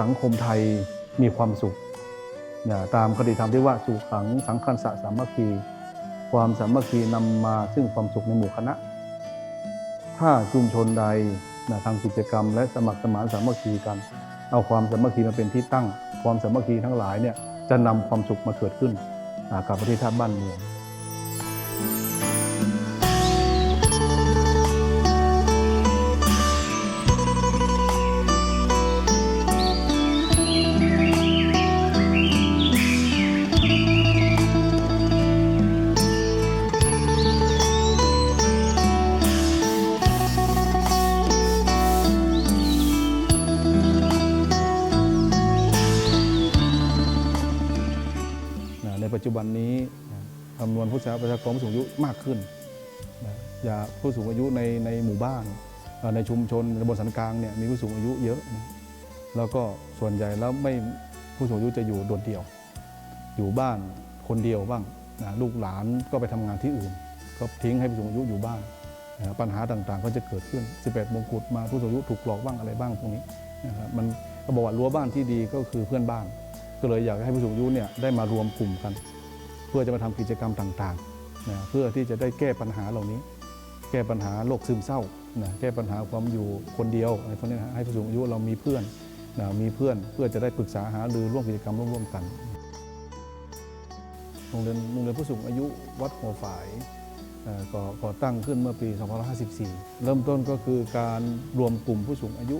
สังคมไทยมีความสุขนะตามคติธรรมที่ว่าสุขังสังคันสะสามัคคีความสามัคคีนำมาซึ่งความสุขในหมู่คณะ ถ้าชุมชนใดนะทำกิจกรรม และสมัครสมานสามัคคีกัน เอาความสามัคคีมาเป็นที่ตั้ง ความสามัคคีทั้งหลายเนี่ยจะนำความสุขมาเกิดขึ้นกับประเทศชาติบ้านเมือง จำนวนผู้ชาประชากรผู้สูงอายุมากขึ้นนะอย่าผู้สูงอายุในในหมู่บ้านในชุมชนในบนสันกลางเนี่ยมีผู้สูงอายุเยอะนะแล้วก็ส่วนใหญ่แล้วไม่ผู้สูงอายุจะอยู่โดดเดี่ยว อยู่บ้านคนเดียวบ้างนะลูกหลานก็ไปทำงานที่อื่น ก็ทิ้งให้ผู้สูงอายุอยู่บ้านนะปัญหาต่างๆ ก็จะเกิดขึ้น 18 มงกุฎมาผู้สูงอายุถูกหลอกบ้างอะไรบ้างพวกนี้นะครับมันก็บอกว่ารั้วบ้านที่ดีก็คือเพื่อนบ้าน ก็เลยอยากให้ผู้สูงอายุเนี่ยได้มารวมกลุ่มกัน เพื่อจะมาทำกิจกรรมต่างๆนะเพื่อที่จะได้แก้ปัญหาเหล่านี้ แก้ปัญหาโรคซึมเศร้านะแก้ปัญหาความอยู่คนเดียวอะไรพวกนี้นะให้ผู้สูงอายุเรามีเพื่อนนะมีเพื่อนเพื่อจะได้ปรึกษาหารือร่วมกิจกรรมร่วมๆกันโรงเรียนโรงเรียนผู้สูงอายุวัดหัวฝายก่อก่อตั้งขึ้นเมื่อปี 2554 เริ่มต้นก็คือการรวมกลุ่มผู้สูงอายุ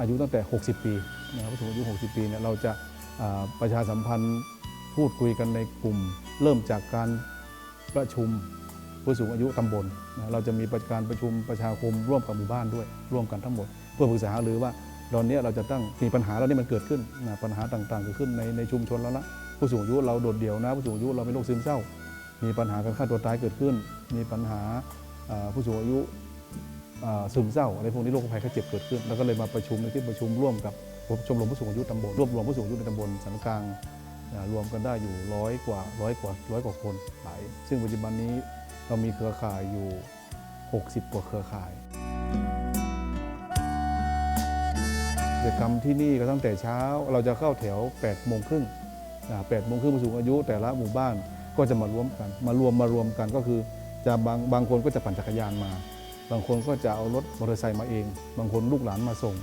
อายุตั้งแต่ 60 ปีนะครับผู้สูงอายุ 60 ปีเนี่ยเราจะประชาสัมพันธ์ พูดคุยกันในกลุ่ม เริ่มจากการประชุมผู้สูงอายุตำบลนะเราจะมีการประชุมประชาคมร่วมกับหมู่บ้านด้วย ร่วมกันทั้งหมด เพื่อปรึกษาหรือว่าตอนนี้เราจะตั้งมีปัญหาแล้วนี่มันเกิดขึ้นนะปัญหาต่างๆเกิดขึ้นในในชุมชนแล้วนะผู้สูงอายุเราโดดเดี่ยวนะ ผู้สูงอายุเราเป็นโรคซึมเศร้า มีปัญหาการฆ่าตัวตายเกิดขึ้น มีปัญหาผู้สูงอายุซึมเศร้าอะไรพวกนี้โรคภัยไข้เจ็บเกิดขึ้น แล้วก็เลยมาประชุมในที่ประชุมร่วมกับชมรมผู้สูงอายุตำบลรวบรวมผู้สูงอายุในตำบลสันกลาง รวมกันได้อยู่ร้อยกว่าร้อยกว่าร้อยกว่าคนหลายซึ่งปัจจุบันนี้เรามีเครือข่ายอยู่ 60 กว่าเครือข่ายกิจกรรมที่นี่ก็ตั้งแต่เช้าเราจะเข้าแถว8โมงครึ่ง8โมงครึ่งผู้สูงอายุแต่ละหมู่บ้านก็จะมารวมกัน มารวมมารวมกันก็คือจะบางบางคนก็จะปั่นจักรยานมา บางคนก็จะเอารถมอเตอร์ไซค์มาเอง บางคนลูกหลานมาส่ง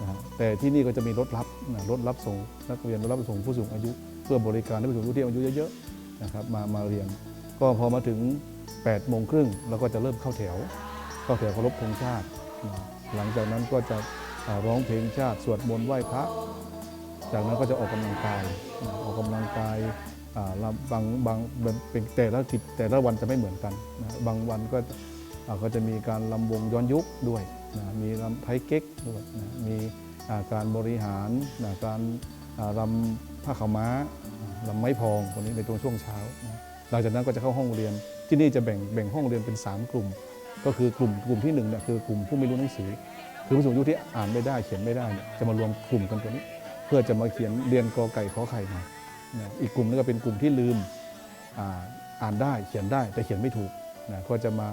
นะแต่ที่นี่ก็จะมีรถรับนะรถรับส่งนักเรียนรถรับส่งผู้สูงอายุ พื่อบริการให้ผู้สูงอายุที่อายุเยอะๆนะครับมามาเรียน ก็พอมาถึง8โมงครึ่งเราก็จะเริ่มเข้าแถว เข้าแถวเคารพธงชาติ หลังจากนั้นก็จะร้องเพลงชาติสวดมนต์ไหว้พระ จากนั้นก็จะออกกำลังกายออกกำลังกายอ่าบางบางเป็นแต่ละกิจแต่ละวันจะไม่เหมือนกันนะบางวันก็อ่าก็จะมีการลำวงย้อนยุคด้วยนะมีลำไทยเก๊กด้วยนะมีการบริหารนะการอ่ารำผ้าขาวม้า ลำไม้พองตรงนี้ในตรงช่วงเช้านะหลังจากนั้นก็จะเข้าห้องเรียนที่นี่จะแบ่งแบ่งห้องเรียนเป็น 3 กลุ่ม ก็คือกลุ่มกลุ่มที่หนึ่งเนี่ยคือกลุ่มผู้ไม่รู้หนังสือ คือผู้สูงอายุที่อ่านไม่ได้เขียนไม่ได้เนี่ยจะมารวมกลุ่มกันตัวนี้ เพื่อจะมาเขียนเรียนกอไก่ขอไข่มานะอีกกลุ่มนึงก็เป็นกลุ่มที่ลืมอ่าอ่านได้เขียนได้แต่เขียนไม่ถูกนะก็จะมา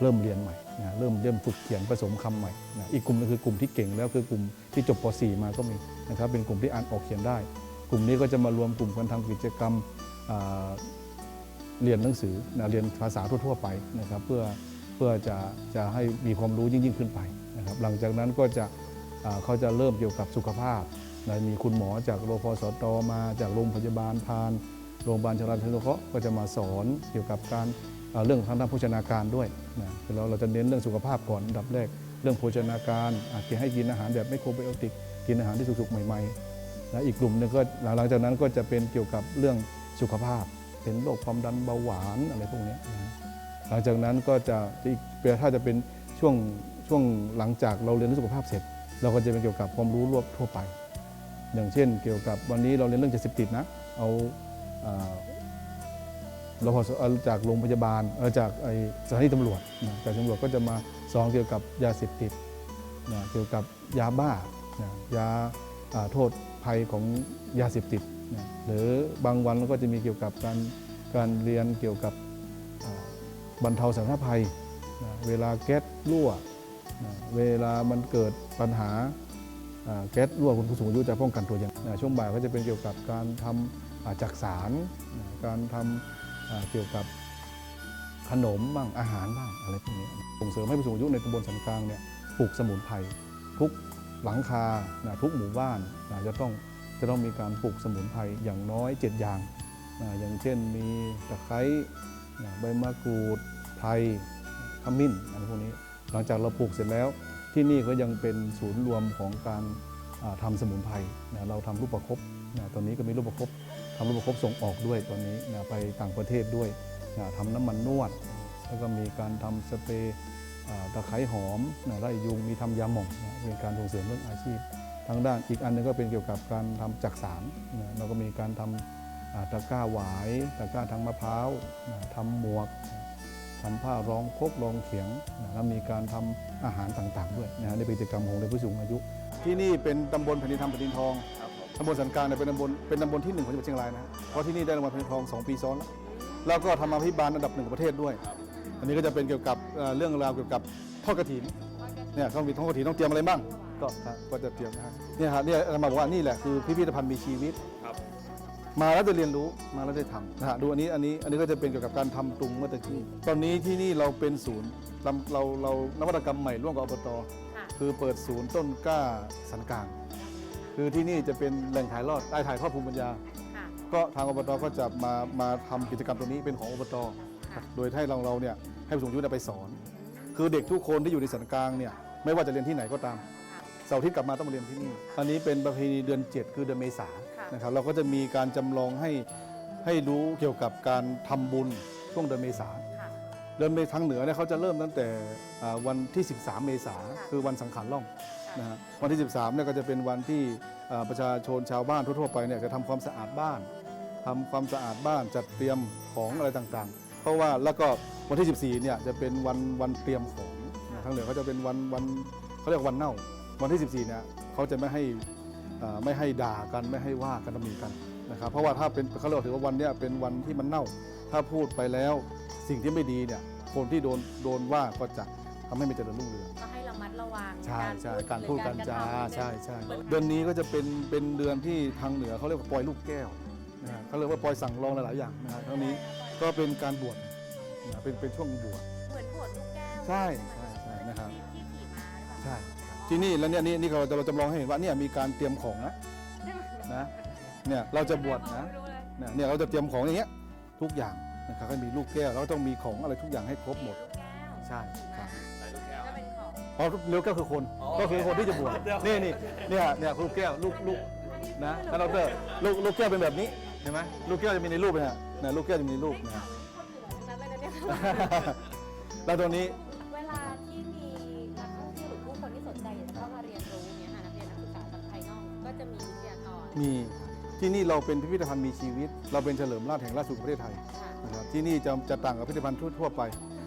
เริ่มเรียนใหม่นะเริ่มเริ่มฝึกเขียนผสมคำใหม่นะอีกกลุ่มนึงคือกลุ่มที่เก่งแล้วคือกลุ่มที่จบป .4 มาก็มีนะครับเป็นกลุ่มที่อ่านออกเขียนได้ กลุ่มนี้ก็จะมารวมกลุ่มกันทำกิจกรรมเรียนหนังสือนะเรียนภาษาทั่วๆไปนะครับเพื่อเพื่อจะจะให้มีความรู้ยิ่งยิ่งขึ้นไปนะครับหลังจากนั้นก็จะเขาจะเริ่มเกี่ยวกับสุขภาพนะมีคุณหมอจากโรงพสตมาจากโรงพยาบาลพานโรงพยาบาลชราชนุเคราะห์ก็จะมาสอนเกี่ยวกับการเรื่องทางด้านโภชนาการด้วยนะแล้วเราจะเน้นเรื่องสุขภาพก่อนอันดับแรก เรื่องโภชนาการอะให้กินอาหารแบบไม่โครไบโอติก กินอาหารที่สุกๆใหม่ ๆ นะอีกกลุ่มหนึงก็หลังจากนั้นก็จะเป็นเกี่ยวกับเรื่องสุขภาพ เป็นโรคความดันเบาหวานอะไรพวกนี้นะหลังจากนั้นก็จะอีกถ้าจะเป็นช่วงช่วงหลังจากเราเรียนเรื่องสุขภาพเสร็จ เราก็จะเป็นเกี่ยวกับความรู้รวบทั่วไป อย่างเช่น เกี่ยวกับวันนี้เราเรียนเรื่องยาเสพติดนะเอาเราพอเอาจากโรงพยาบาลเออจากไอสถานีตำรวจนะจากตำรวจก็จะมาสอนเกี่ยวกับยาเสพติดนะเกี่ยวกับยาบ้านะยา โทษภัยของยาเสพติดนะหรือบางวันก็จะมีเกี่ยวกับการการเรียนเกี่ยวกับบรรเทาสาธารณภัยนะเวลาแก๊สรั่วนะเวลามันเกิดปัญหาแก๊สรั่วคุณผู้สูงอายุจะป้องกันตัวอย่างอ่าช่วงบ่ายก็จะเป็นเกี่ยวกับการทำอ่าจักสารอ่าการทำอ่าเกี่ยวกับขนมบ้างอาหารบ้างอะไรพวกนี้ส่งเสริมให้ผู้สูงอายุในตำบลสันกลางเนี่ยปลูกสมุนไพรทุก หลังคานะทุกหมู่บ้านนะจะต้องจะต้องมีการปลูกสมุนไพรอย่างน้อย 7 อย่างนะอย่างเช่นมีตะไคร้นะใบมะกรูดไพรขมิ้นอะไรพวกนี้ หลังจากเราปลูกเสร็จแล้ว ที่นี่ก็ยังเป็นศูนย์รวมของการอ่าทำสมุนไพรนะเราทำรูปประคบนะตอนนี้ก็มีรูปประคบทำรูปประคบส่งออกด้วยตอนนี้นะไปต่างประเทศด้วยนะทำน้ำมันนวด แล้วก็มีการทำสเปรย์ ตะไคร้หอมนะไล่ยุงมีทำยาหม่องนะเป็นการส่งเสริมเรื่องอาชีพทางด้านอีกอันหนึงก็เป็นเกี่ยวกับการทำจักสารนะเราก็มีการทำอ่าตะกร้าหวายตะกร้าทางมะพร้าวนะทำหมวกทำผ้ารองคกรองเขียงนะแล้วมีการทำอาหารต่างๆ ด้วยนะฮะในกิจกรรมของเด็กผู้สูงอายุ ที่นี่เป็นตำบลแผ่นดินธรรมแผ่นดินทองตำบลสันกลางเนี่ยเป็นตำบลเป็นตำบลที่หนึ่งของจังหวัดเชียงรายนะฮะเพราะที่นี่ได้รางวัลแผ่นดินทองสองปีซ้อนแล้วแล้วก็ทำอาภิบาลอันดับหนึ่งของประเทศด้วย อันนี้ก็จะเป็นเกี่ยวกับเอ่อเรื่องราวเกี่ยวกับทอดกระถินเนี่ยต้องมีทอดกระถินต้องเตรียมอะไรบ้าง ก็ครับก็จะเตรียมนะฮะเนี่ยฮะเนี่ยอาตมาบอกว่านี่แหละคือพิพิธภัณฑ์มีชีวิต ครับ มาแล้วจะเรียนรู้มาแล้วได้ทำนะฮะดูอันนี้อันนี้อันนี้ก็จะเป็นเกี่ยวกับการทำตุงเมื่อตะกี้ตอนนี้ที่นี่เราเป็นศูนย์เราเราเรานวัตกรรมใหม่ร่วมกับอบตค่ะ คือเปิดศูนย์ต้นกล้าสันกลาง คือที่นี่จะเป็นแหล่งถ่ายทอดได้ถ่ายทอดภูมิปัญญา ค่ะ ก็ทางอบตก็จะมามาทำกิจกรรมตรงนี้เป็นของอบต ค่ะโดยให้เราเราเนี่ยให้ผู้สูงอายุเนี่ยไปสอน คือเด็กทุกคนที่อยู่ในสันกลางเนี่ยไม่ว่าจะเรียนที่ไหนก็ตามค่ะเสาร์อาทิตย์กลับมาต้องมาเรียนที่นี่อันนี้เป็นประเพณีเดือน 7 คือเดือนเมษาค่ะนะครับเราก็จะมีการจำลองให้ให้รู้เกี่ยวกับการทำบุญช่วงเดือนเมษาค่ะเดือนเมษทางเหนือเนี่ยเขาจะเริ่มตั้งแต่อ่าวันที่ 13 เมษาค่ะคือวันสังขารล่องค่ะนะฮะวันที่ 13เนี่ยก็จะเป็นวันที่อ่าประชาชนชาวบ้านทั่วๆไปเนี่ยจะทำความสะอาดบ้านทำความสะอาดบ้านจัดเตรียมของอะไรต่างๆ เพราะว่าแล้วก็วันที่ 14เนี่ยจะเป็นวันวันเตรียมของนะทางเหนือเขาจะเป็นวันวันเขาเรียกว่าวันเน่า วันที่ 14เนี่ยเขาจะไม่ให้อ่าไม่ให้ด่ากันไม่ให้ว่ากันตำหนิกันนะครับเพราะว่าถ้าเป็นเขาเรียกว่าถือว่าวันเนี้ยเป็นวันที่มันเน่า ถ้าพูดไปแล้วสิ่งที่ไม่ดีเนี่ยคนที่โดนโดนว่าก็จะทำให้ไม่เจริญรุ่งเรืองก็ให้ระมัดระวังใช่ใช่หอการพูดการจาระทำใช่ใช่เหมือนเดือนนี้ก็จะเป็นเป็นเดือนที่ทางเหนือเขาเรียกว่าปล่อยลูกแก้ว นะฮะเขาเรียกว่าปล่อยสั่งรองหลาย ๆ อย่างนะฮะทั้งนี้ก็เป็นการบวชนะเป็นเป็นช่วงบวช เหมือนบวชลูกแก้วใช่ใช่ใช่นะครับที่ขี่ม้าหรือเปล่าใช่ ที่นี่แล้วเนี่ยนี่นี่เราจะเราจำลองให้เห็นว่าเนี่ยมีการเตรียมของนะนะเนี่ยเราจะบวชนะไม่รู้เลยเนี่ยเนี่ยเราจะเตรียมของอย่างเงี้ยทุกอย่างนะครับก็มีลูกแก้วแล้วก็ต้องมีของอะไรทุกอย่างให้ครบหมด ลูกแก้วใช่ใช่ไหนลูกแก้ว ก็เป็นของอ๋อเลี้ยวแก้วคือคนอ๋อก็คือคนที่จะบวชเดี๋ยว นี่นี่เนี่ยเนี่ยลูกแก้วลูกลูกนะท่านดอกเตอรลูกลูกแก้วเป็นแบบนี้ เห็นไหมลูกแก้วจะมีในรูปนะฮะนะลูกแก้วจะมีในรูปนะฮะคนเหนือทั้งนั้นเลยนะเนี่ยแล้วตัวนี้ เวลาที่มีนักท่องเที่ยวหรือผู้คนที่สนใจอยากจะเข้ามาเรียนรู้เนี่ยค่ะนักเรียนนักศึกษาจากภายนอกก็จะมีวิทยากรมีที่นี่เราเป็นพิพิธภัณฑ์มีชีวิต เราเป็นเฉลิมราชแห่งราชสุขประเทศไทยค่ะนะครับที่นี่จะจะต่างกับพิพิธภัณฑ์ทั่วๆไป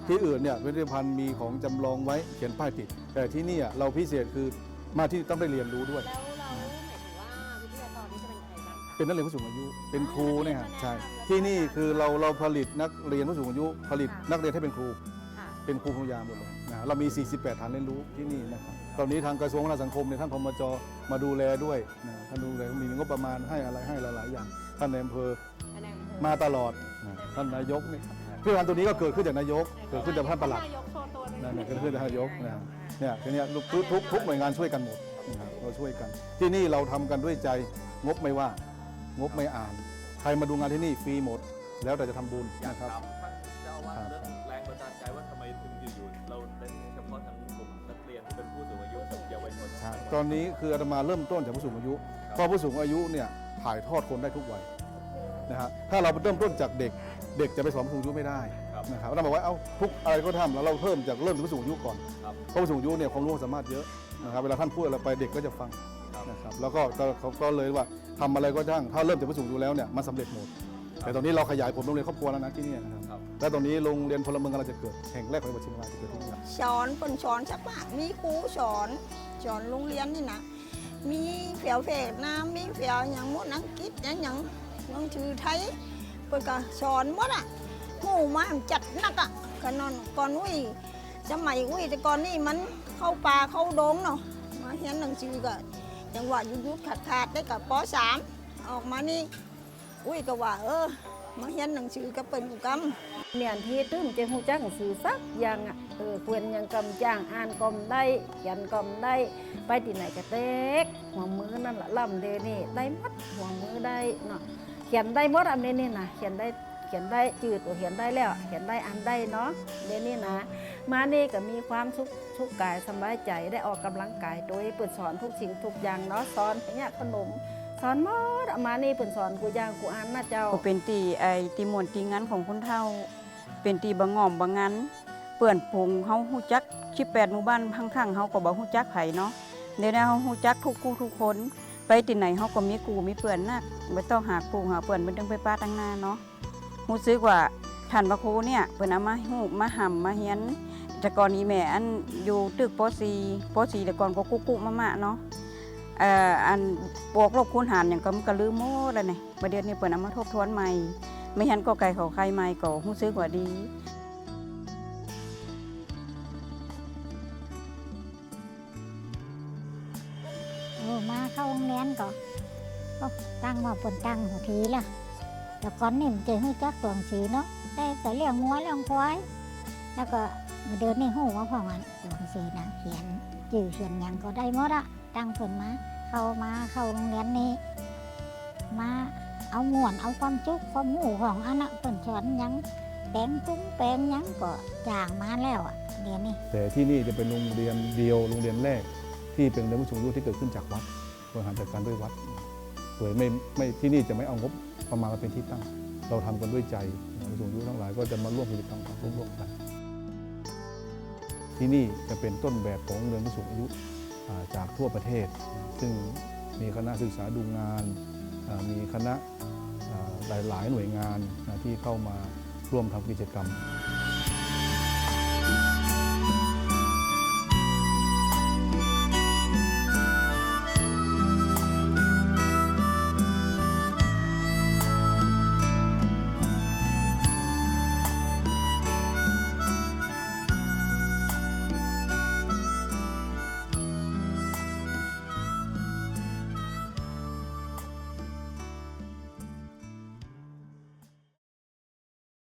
ที่อื่นเนี่ยพิพิธภัณฑ์มีของจำลองไว้เขียนป้ายติด แต่ที่นี่อะเราพิเศษคือมาที่ต้องได้เรียนรู้ด้วย แล้ว เป็นนักเรียนผู้สูงอายุ เป็นครูเนี่ยฮะอ่าใช่แนะนำที่นี่คือเราเราผลิตนักเรียนผู้สูงอายุ ผลิตค่ะนักเรียนให้เป็นครู ค่ะเป็นครูพยาหมดเลยนะเรามี 48 ฐานเรียนรู้ที่นี่นะครับตอนนี้ทางกระทรวงพัฒนาสังคมเนี่ยท่านพมจมาดูแลด้วยนะท่านดูแลมีงบประมาณให้อะไรให้หลาย ๆ อย่าง ท่านในอำเภอคะแนนมาตลอดนะท่านนายกนี่พิพิธภัณฑ์ตัวนี้ก็เกิดขึ้นจากนายก เกิดขึ้นจากท่านประหลัด นายกโชว์ตัวหอยนั่นเนี่ยเกิดขึ้นจากนายกนะเนี่ยทีเนี้ยทุกทุกทุกหน่วยงานช่วยกันหมดนะครับเราช่วยกัน ที่นี่เราทำกันด้วยใจงบไม่ว่า งบไม่อ่าน ใครมาดูงานที่นี่ฟรีหมด แล้วแต่จะทำบุญอยากนะครับ ถามท่านเจ้าอาว่าสครับ เรื่องแรงบันดาลใจว่าทำไมถึงอยู่ๆเราเน้นเฉพาะทางกลุ่มนักเรียนที่เป็นผู้สูงอายุกับเยาวชนใช่ตอนนี้คืออาตมาเริ่มต้นจากผู้สูงอายุเพราะผู้สูงอายุเนี่ยถ่ายทอดคนได้ทุกวัยนะฮะถ้าเราเริ่มต้นจากเด็ก เด็กจะไปสอนผู้สูงอายุไม่ได้ครับนะครับเราบอกว่าเอาทุกอะไรก็ทำแล้วเราเพิ่มจากเริ่มจากผู้สูงอายุก่อนครับ เพราะผู้สูงอายุเนี่ยความรู้ความสามารถเยอะนะครับเวลาท่านพูดอะไรไปเด็กก็จะฟังครับ นะครับแล้วก็ก็เขาก็เลยว่าทำอะไรก็ช่างถ้าเริ่มจากผู้สูงอายุแล้วเนี่ยมันสำเร็จหมด แต่ตอนนี้เราขยายผลโรงเรียนครอบครัวแล้วนะที่นี่นะครับครับและตอนนี้โรงเรียนพลเมืองกำลังจะเกิดแห่งแรกของจังหวัดเชียงรายจะเกิดที่นี่สอนเปิ่นสอนสักมากมีครูสอนสอนโรงเรียนนี่นะมีเฝียวเฟดน้ำมีเฝียวอย่างมดอังกฤษอย่างอย่างหนังสือไทยเปิ่นก็สอนหมดอะหมู่มาจัดหนักอะก็นอนก่อนอุ้ยสมัยอุ้ยแต่ก่อนนี่มันเข้าป่าเข้าดงเนาะมาเรียนหนังสือก็ จังหวะยุดยุดขาดขาดๆได้กับปสามออกมานี่ อุ้ยก็ว่าเออมาเรียนหนังสือกับเป็นกูกำเมียนที่ตื้มจะหูจักหนังสือสักอย่างอะเออควรยังกำจ้างอ่านกลมได้เขียนกลมได้ ไปที่ไหนก็เต็กหัวมือนั่นละล่ำเดนี่ได้มัดหัวมือได้เนาะเขียนได้หมดอันนี้นี่นะเขียนได้เขียนได้จืดเขียนได้แล้วเขียนได้อ่านได้เนาะเดนี่นะ มานี่ก็มีความสุขสุขกายสบายใจได้ออกกำลังกายโดยเปิดสอนทุกสิ่งทุกอย่างเนาะสอนอย่างเงี้ยขนมสอนมดอะมานี่เปิดสอนกูย่างกูอ่านนะเจ้าเป็นตีไอตีมวนตีงั้นของคนเฒ่า เป็นตีบะงอมบะงั้นเปื่อนปงเฮาฮู้จัก18หมู่บ้านข้างๆเฮาก็บ่ฮู้จักไผเนาะเดี๋ยวนี้เฮาฮู้จักทุกคู่ทุกคนไปที่ไหนเฮาก็มีกูมีเปื่อนนักบ่ต้องหาปูหาเปื่อนบ่ต้องไปป้าตั้งหน้าเนาะรู้สึกว่าท่านพระครูเนี่ยเพิ่นเอามาฮู้มาหำมาเฮียน แต่ก่อนอีแม่อันอยู่ตึกป .4 ป .4 แต่ก่อนก็กุ๊กๆมะๆเนาะเอ่ออันบวกลบคูณหารหยังก็มันก็ลืมหมดแล้วนี่บัดเดี๋ยวนี้เพิ่นเอามาทบทวนใหม่ ไม่หันก็ไก่เขาใครไม่ก็หู้ซื้อกว่าดีเออมาเข้าโรงเรียนก็ก็ตั้งมาปนตั้งหัวทีละแต่ก่อนนี่มันเจะหู้จักตัวอังสือเนาะแต่เลี้ยงงัวเลี้ยงควาย แล้วก็มาเดินในหูว่าพ่อมันตัวหนังสือนะเขียนจื่อเขียนยังก็ได้หมดอะตั้งผลมา เข้ามาเข้าโรงเรียนนี้ มาเอาม่วนเอาความจุกความหูของอันน่ะเปิ่นสอนยังแปลงจุ้งแปลงยังก็จ้างมาแล้วอะเดี๋ยวนี้แต่ที่นี่จะเป็นโรงเรียนเดียวโรงเรียนแรก ที่เป็นโรงเรียนผู้สูงอายุที่เกิดขึ้นจากวัดบริหารจัดการด้วยวัดโดยไม่ไม่ที่นี่จะไม่เอางบประมาณมาเป็นที่ตั้ง เราทำกันด้วยใจผู้สูงอายุทั้งหลายก็จะมาร่วมกิจกรรมร่วมกัน ที่นี่จะเป็นต้นแบบของโรงเรียนผู้สูงอายุจากทั่วประเทศ ซึ่งมีคณะศึกษาดูงาน มีคณะหลายๆ หน่วยงานที่เข้ามาร่วมทำกิจกรรม